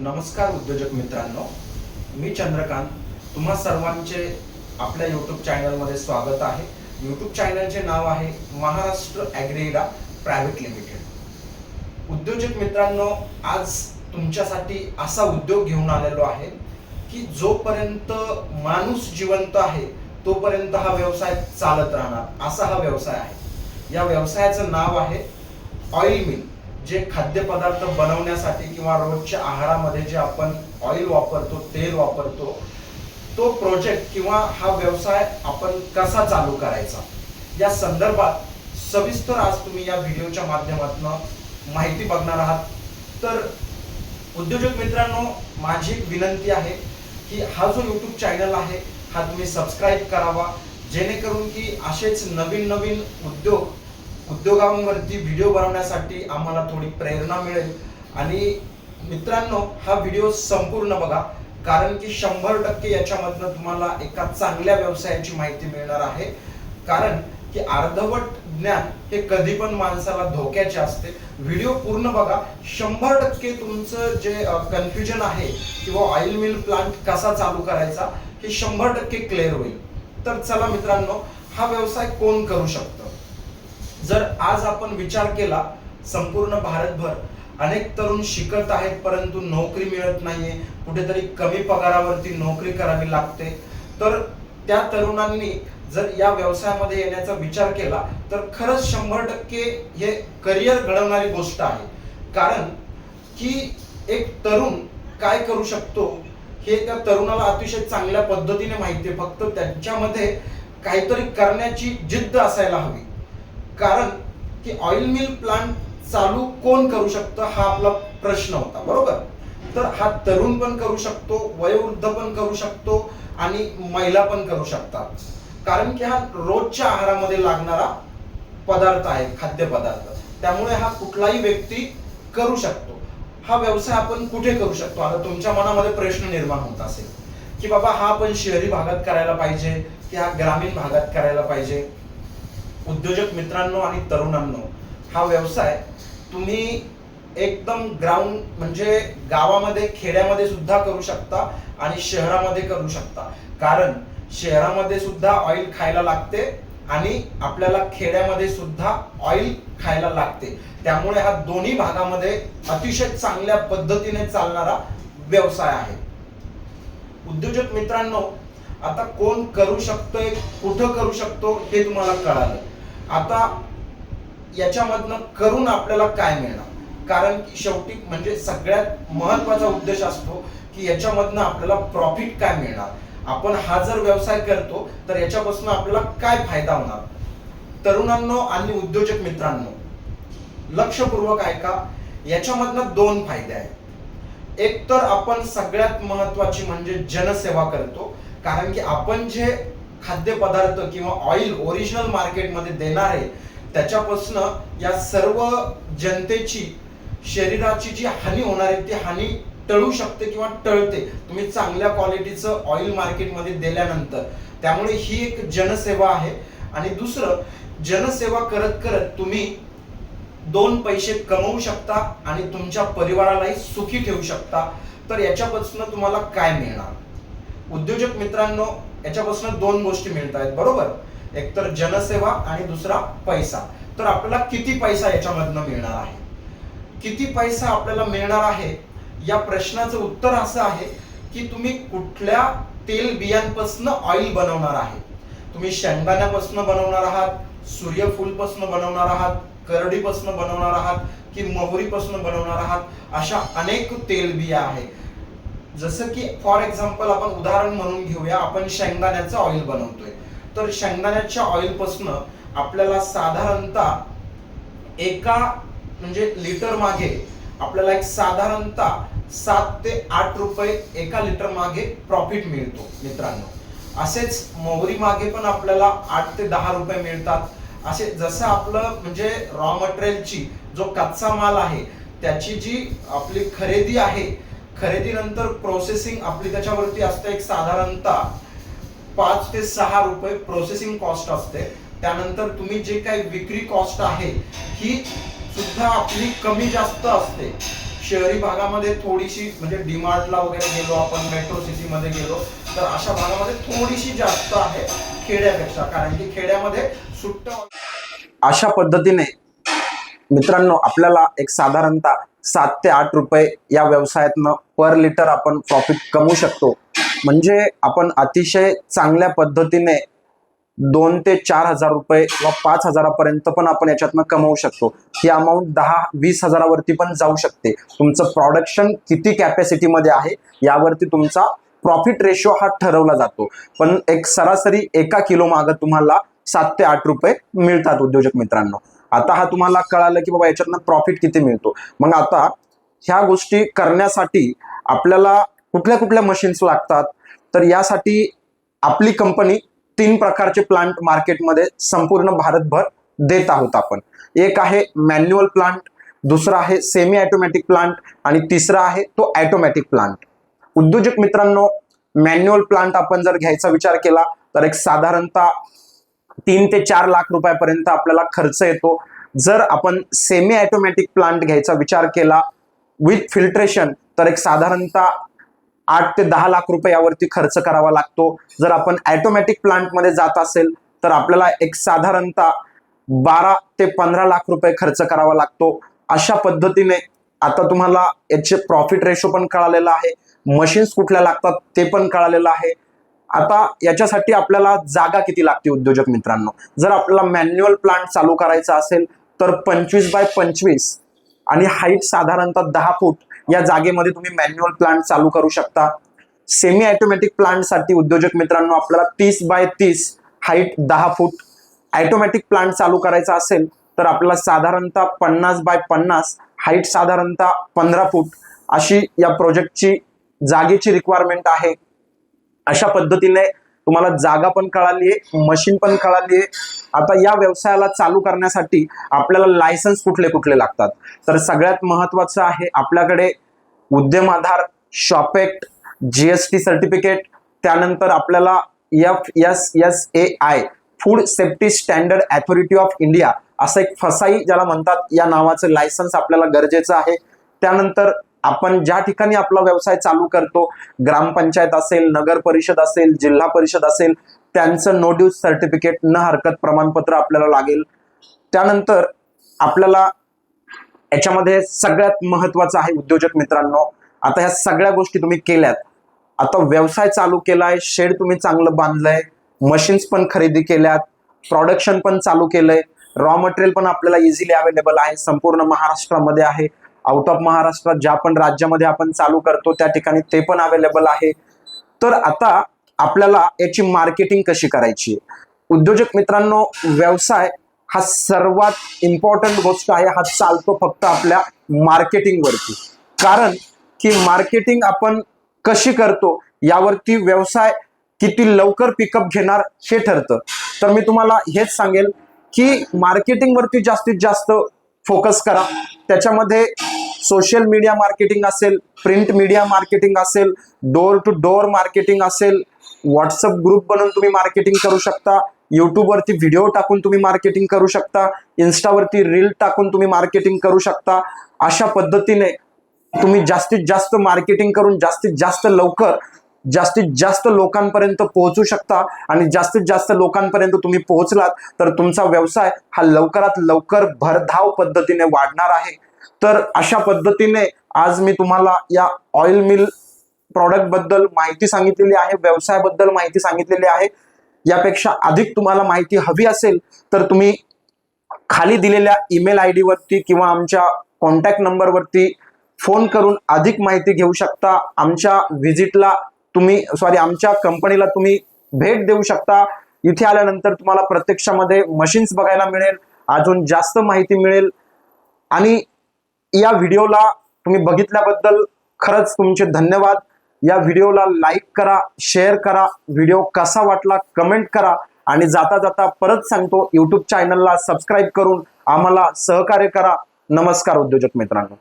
नमस्कार उद्योजक मित्रांनो मी चंद्रकांत. तुम्हा सर्वांचे आपल्या यूट्यूब चॅनलमध्ये स्वागत आहे. यूट्यूब चॅनलचे नाव आहे महाराष्ट्र ॲग्रेडा प्रायव्हेट लिमिटेड. उद्योजक मित्रांनो आज तुमच्यासाठी असा उद्योग घेऊन आलेलो आहे की जोपर्यंत माणूस जिवंत आहे तोपर्यंत हा व्यवसाय चालत राहणार. असा हा व्यवसाय आहे. या व्यवसायाचं नाव आहे ऑइल मिल. जे खाद्यपदार्थ बनवण्यासाठी किंवा रोजच्या आहारामध्ये जे आपण ऑइल वापरतो तेल वापरतो तो प्रोजेक्ट किंवा हा व्यवसाय आपण कसा चालू करायचा? या संदर्भात सविस्तर आज तुम्ही या व्हिडिओच्या माध्यमातून माहिती बघणार आहात. तर उद्योजक मित्रांनो माझी एक विनंती आहे की हा जो यूट्यूब चॅनल आहे हा तुम्ही सबस्क्राईब करावा जेणेकरून की असेच नवीन नवीन उद्योग उद्योगांवरती व्हिडिओ बनवण्यासाठी आम्हाला थोडी प्रेरणा मिळेल. आणि मित्रांनो हा व्हिडिओ संपूर्ण बघा कारण की शंभर टक्के याच्यामधनं तुम्हाला एका चांगल्या व्यवसायाची माहिती मिळणार आहे. कारण की अर्धवट ज्ञान हे कधी पण माणसाला धोक्याचे असते. व्हिडिओ पूर्ण बघा शंभर टक्के तुमचं जे कन्फ्युजन आहे किंवा ऑइल मिल प्लांट कसा चालू करायचा हे शंभर टक्के क्लिअर होईल. तर चला मित्रांनो हा व्यवसाय कोण करू शकतो? जर आज आपण विचार केला संपूर्ण भारतभर अनेक तरुण शिकत आहेत परंतु नोकरी मिळत नाहीये कुठेतरी कमी पगारावरती नोकरी करावी लागते तर त्या तरुणांनी जर या व्यवसायामध्ये येण्याचा विचार केला तर खरंच शंभर टक्के हे करिअर घडवणारी गोष्ट आहे. कारण की एक तरुण काय करू शकतो हे त्या तरुणाला अतिशय चांगल्या पद्धतीने माहिती आहे. फक्त त्यांच्यामध्ये काहीतरी करण्याची जिद्द असायला हवी. कारण की ऑइल मिल प्लांट चालू कोण करू शकतं हा आपला प्रश्न होता बरोबर? तर हा तरुण पण करू शकतो वयोवृद्ध पण करू शकतो आणि महिला पण करू शकतात. कारण की हा रोजच्या आहारामध्ये लागणारा पदार्थ आहे खाद्यपदार्थ. त्यामुळे हा कुठलाही व्यक्ती करू शकतो. हा व्यवसाय आपण कुठे करू शकतो? आता तुमच्या मनामध्ये प्रश्न निर्माण होत असेल की बाबा हा आपण शहरी भागात करायला पाहिजे की हा ग्रामीण भागात करायला पाहिजे? उद्योजक मित्रांनो आणि तरुणांनो हा व्यवसाय तुम्ही एकदम ग्राउंड म्हणजे गावामध्ये खेड्यामध्ये सुद्धा करू शकता आणि शहरामध्ये करू शकता. कारण शहरामध्ये सुद्धा ऑइल खायला लागते आणि आपल्याला खेड्यामध्ये सुद्धा ऑइल खायला लागते. त्यामुळे हा दोन्ही भागामध्ये अतिशय चांगल्या पद्धतीने चालणारा व्यवसाय आहे. उद्योजक मित्रांनो आता कोण करू शकतोय कुठं करू शकतो हे तुम्हाला कळालं. आता याच्यामधनं करून आपल्याला काय मिळणार? कारण की शेवटी म्हणजे सगळ्यात महत्त्वाचा उद्देश असतो की याच्यामधनं आपल्याला प्रॉफिट काय मिळणार? आपण हा जर व्यवसाय करतो तर याच्यापासून आपल्याला काय फायदा होणार? तरुणांनो आणि उद्योजक मित्रांनो लक्षपूर्वक ऐका याच्यामधनं दोन फायदे आहेत. एक तर आपण सगळ्यात महत्वाची म्हणजे जनसेवा करतो कारण की आपण जे खाद्यपदार्थ किंवा ऑइल ओरिजिनल मार्केटमध्ये देणार आहे त्याच्यापासून या सर्व जनतेची शरीराची जी हानी होणार आहे ती हानी टळू शकते किंवा टळते. तुम्ही चांगल्या क्वालिटीचं ऑइल मार्केटमध्ये दिल्यानंतर. त्यामुळे ही एक जनसेवा आहे. आणि दुसरं जनसेवा करत करत तुम्ही दोन पैसे कमवू शकता आणि तुमच्या परिवारालाही सुखी ठेवू शकता. तर याच्यापासून तुम्हाला काय मिळणार? उद्योजक मित्रांनो याच्यापासून दोन गोष्टी मिळत आहेत बरोबर? एक तर जनसेवा आणि दुसरा पैसा. तर आपल्याला किती पैसा याच्यामधनं मिळणार आहे? किती पैसा आपल्याला मिळणार आहे? या प्रश्नाचं उत्तर असं आहे की तुम्ही कुठल्या तेल बियांपासून ऑइल बनवणार आहे? तुम्ही शेंगदाण्यापासून बनवणार आहात सूर्यफूलपासून बनवणार आहात करडीपासून बनवणार आहात की मोहरीपासून बनवणार आहात? अशा अनेक तेल बिया आहेत. जसं की फॉर एक्झाम्पल आपण उदाहरण म्हणून घेऊया. आपण शेंगदाण्याचं ऑइल बनवतोय. तर शेंगदाण्याच्या ऑइलपासून आपल्याला साधारणतः एका म्हणजे लिटर मागे आपल्याला एक साधारणतः सात ते आठ रुपये एका लिटर मागे प्रॉफिट मिळतो मित्रांनो. असेच मोहरी मागे पण आपल्याला आठ ते दहा रुपये मिळतात. असे जसं आपलं म्हणजे रॉ मटेरियलची जो कच्चा माल आहे त्याची जी आपली खरेदी आहे खरेदीनंतर प्रोसेसिंग आपली त्याच्यावरती असते एक साधारणतः पाच ते सहा रुपये प्रोसेसिंग कॉस्ट असते. त्यानंतर तुम्ही जे काही विक्री कॉस्ट आहे ही सुद्धा आपली कमी जास्त असते. शहरी भागामध्ये थोडीशी म्हणजे डिमार्टला वगैरे गेलो आपण मेट्रो सिटीमध्ये गेलो तर अशा भागामध्ये थोडीशी जास्त आहे खेड्यापेक्षा. कारण की खेड्यामध्ये सुट्ट अशा पद्धतीने मित्रांनो आपल्याला एक साधारणतः सात ते आठ रुपये या व्यवसायातनं पर लिटर आपण प्रॉफिट कमवू शकतो. म्हणजे आपण अतिशय चांगल्या पद्धतीने दोन ते चार हजार रुपये किंवा पाच हजारापर्यंत पण आपण याच्यातनं कमवू शकतो. ही अमाऊंट दहा वीस हजारावरती पण जाऊ शकते. तुमचं प्रॉडक्शन किती कॅपॅसिटीमध्ये आहे यावरती तुमचा प्रॉफिट रेशो हा ठरवला जातो. पण एक सरासरी एका किलो मागं तुम्हाला सात ते आठ रुपये मिळतात उद्योजक मित्रांनो. आता हा तुम्हाला कळालं की बाबा याच्यातनं प्रॉफिट किती मिळतो. मग आता ह्या गोष्टी करण्यासाठी आपल्याला कुठल्या कुठल्या मशीन्स लागतात? तर यासाठी आपली कंपनी तीन प्रकारचे प्लांट मार्केटमध्ये संपूर्ण भारतभर देत आहोत आपण. एक आहे मॅन्युअल प्लांट दुसरा आहे सेमी ऑटोमॅटिक प्लांट आणि तिसरा आहे तो ऑटोमॅटिक प्लांट उद्योजक मित्रांनो मॅन्युअल प्लांट आपण जर घ्यायचा विचार केला तर एक साधारणतः तीन ते चार लाख रुपयापर्यंत आपल्याला खर्च येतो. जर आपण सेमी ऑटोमॅटिक प्लांट घ्यायचा विचार केला विथ फिल्ट्रेशन तर एक साधारणतः आठ ते दहा लाख रुपये यावरती खर्च करावा लागतो. जर आपण ऑटोमॅटिक प्लांटमध्ये जात असेल तर आपल्याला एक साधारणतः बारा ते पंधरा लाख रुपये खर्च करावा लागतो. अशा पद्धतीने आता तुम्हाला याचे प्रॉफिट रेशो पण कळालेला आहे. मशीन्स कुठल्या लागतात ते पण कळालेलं आहे. आता याच्यासाठी आपल्याला जागा किती लागते उद्योजक मित्रांनो? जर आपल्याला मॅन्युअल प्लांट चालू करायचा असेल तर पंचवीस बाय पंचवीस आणि हाईट साधारणतः दहा फूट या जागेमध्ये तुम्ही मॅन्युअल प्लांट चालू करू शकता. सेमी ऑटोमॅटिक प्लांटसाठी उद्योजक मित्रांनो आपल्याला तीस बाय तीस हाईट दहा फूट ऑटोमॅटिक प्लांट चालू करायचा असेल तर आपल्याला साधारणतः पन्नास बाय पन्नास हाईट साधारणतः पंधरा फूट अशी या प्रोजेक्टची जागेची रिक्वायरमेंट आहे. अशा पद्धतीने तुम्हाला जागा पण कळाली आहे मशीन पण कळाली आहे. आता या व्यवसायाला चालू करण्यासाठी आपल्याला लायसन्स कुठले कुठले लागतात? तर सगळ्यात महत्वाचं आहे आपल्याकडे उद्यम आधार शॉपेक्ट जीएसटी सर्टिफिकेट त्यानंतर आपल्याला F S S A I food safety standard authority of India असं एक फसाई ज्याला म्हणतात या नावाचं लायसन्स आपल्याला गरजेचं आहे. त्यानंतर आपण ज्या ठिकाणी आपला व्यवसाय चालू करतो ग्रामपंचायत असेल नगर परिषद असेल जिल्हा परिषद असेल त्यांचं नो ड्यूज सर्टिफिकेट न हरकत प्रमाणपत्र आपल्याला लागेल. त्यानंतर आपल्याला याच्यामध्ये सगळ्यात महत्वाचं आहे उद्योजक मित्रांनो आता ह्या सगळ्या गोष्टी तुम्ही केल्यात. आता व्यवसाय चालू केलाय शेड तुम्ही चांगलं बांधलंय मशीन्स पण खरेदी केल्यात प्रोडक्शन पण चालू केलंय रॉ मटेरियल पण आपल्याला इझिली अवेलेबल आहे संपूर्ण महाराष्ट्रामध्ये आहे. आउट ऑफ महाराष्ट्रात ज्या पण राज्यामध्ये आपण चालू करतो त्या ठिकाणी ते पण अवेलेबल आहे. तर आता आपल्याला याची मार्केटिंग कशी करायची? उद्योजक मित्रांनो व्यवसाय हा सर्वात इम्पॉर्टंट गोष्ट आहे. हा चालतो फक्त आपल्या मार्केटिंगवरती कारण की मार्केटिंग आपण कशी करतो यावरती व्यवसाय किती लवकर पिकअप घेणार हे ठरतं. तर मी तुम्हाला हेच सांगेल की मार्केटिंगवरती जास्तीत जास्त फोकस करा. त्याच्यामध्ये सोशल मीडिया मार्केटिंग असेल प्रिंट मीडिया मार्केटिंग असेल डोअर टू डोअर मार्केटिंग असेल व्हॉट्सअप ग्रुप बनवून तुम्ही मार्केटिंग करू शकता युट्यूबवरती व्हिडिओ टाकून तुम्ही मार्केटिंग करू शकता इन्स्टावरती रील टाकून तुम्ही मार्केटिंग करू शकता. अशा पद्धतीने तुम्ही जास्तीत जास्त मार्केटिंग करून जास्तीत जास्त लवकर जास्तीत जास्त लोकांपर्यंत पोहोचू शकता आणि जास्तीत जास्त लोकांपर्यंत तुम्ही पोहोचलात तर तुमचा व्यवसाय हा लवकरात लवकर भरधाव पद्धतीने वाढणार आहे. तर अशा पद्धतीने आज मी तुम्हाला या ऑइल मिल प्रॉडक्टबद्दल माहिती सांगितलेली आहे व्यवसायाबद्दल माहिती सांगितलेली आहे. यापेक्षा अधिक तुम्हाला माहिती हवी असेल तर तुम्ही खाली दिलेल्या ईमेल आय वरती किंवा आमच्या कॉन्टॅक्ट नंबरवरती फोन करून अधिक माहिती घेऊ शकता. आमच्या व्हिजिटला तुम्ही सॉरी आमच्या कंपनीला तुम्ही भेट देऊ शकता. इथे आल्यानंतर तुम्हाला प्रत्यक्षामध्ये मशीन्स बघायला मिळेल अजून जास्त माहिती मिळेल. आणि या व्हिडिओला तुम्ही बघितल्याबद्दल खरंच तुमचे धन्यवाद. या व्हिडिओला लाईक करा शेअर करा. व्हिडिओ कसा वाटला कमेंट करा. आणि जाता जाता परत सांगतो यूट्यूब चॅनलला सबस्क्राईब करून आम्हाला सहकार्य करा. नमस्कार उद्योजक मित्रांनो.